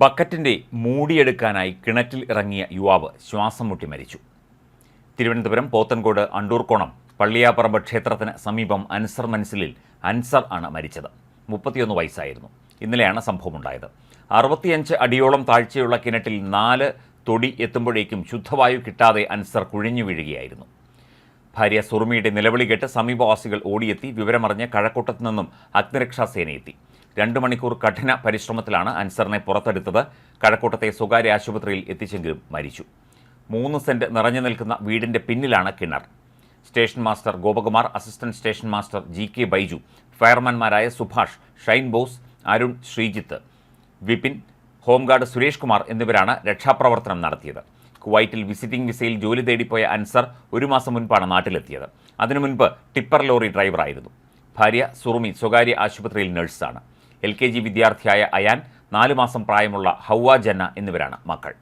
ബക്കറ്റിന്റെ മൂടിയെടുക്കാനായി കിണറ്റിൽ ഇറങ്ങിയ യുവാവ് ശ്വാസം മുട്ടി മരിച്ചു. തിരുവനന്തപുരം പോത്തൻകോട് അണ്ടൂർക്കോണം പള്ളിയാപ്പറമ്പ് ക്ഷേത്രത്തിന് സമീപം അൻസർ മൻസിലിൽ അൻസർ ആണ് മരിച്ചത്. മുപ്പത്തിയൊന്ന് വയസ്സായിരുന്നു. ഇന്നലെയാണ് സംഭവമുണ്ടായത്. അറുപത്തിയഞ്ച് അടിയോളം താഴ്ചയുള്ള കിണറ്റിൽ നാല് തൊടി എത്തുമ്പോഴേക്കും ശുദ്ധവായു കിട്ടാതെ അൻസർ കുഴിഞ്ഞു വീഴുകയായിരുന്നു. ഭാര്യ സുറുമിയുടെ നിലവിളി കേട്ട് സമീപവാസികൾ ഓടിയെത്തി വിവരമറിഞ്ഞ് കഴക്കൂട്ടത്തു നിന്നും അഗ്നിരക്ഷാസേന എത്തി രണ്ട് മണിക്കൂർ കഠിന പരിശ്രമത്തിലാണ് അൻസറിനെ പുറത്തെടുത്തത്. കഴക്കൂട്ടത്തെ സ്വകാര്യ ആശുപത്രിയിൽ എത്തിച്ചെങ്കിലും മരിച്ചു. മൂന്ന് സെന്റ് നിറഞ്ഞു നിൽക്കുന്ന വീടിന്റെ പിന്നിലാണ് കിണർ. Station master Gopakumar assistant station master G K Baiju ഫയർമാൻമാരായ Subhash Shine Bose Arun Sreejith Vipin home guard Suresh Kumar എന്നിവരാണ് രക്ഷാപ്രവർത്തനം നടത്തിയത്. കുവൈറ്റിൽ വിസിറ്റിംഗ് വിസയിൽ ജോലി തേടിപ്പോയ അൻസർ ഒരു മാസം മുൻപാണ് നാട്ടിലെത്തിയത്. അതിനു മുൻപ് ടിപ്പർ ലോറി ഡ്രൈവറായിരുന്നു. ഭാര്യ സുറുമി സ്വകാര്യ ആശുപത്രിയിൽ നഴ്സാണ്. എൽ കെ ജി വിദ്യാർത്ഥിയായ അയാൻ നാലു മാസം പ്രായമുള്ള ഹൗവ ജന്ന എന്നിവരാണ് മക്കൾ.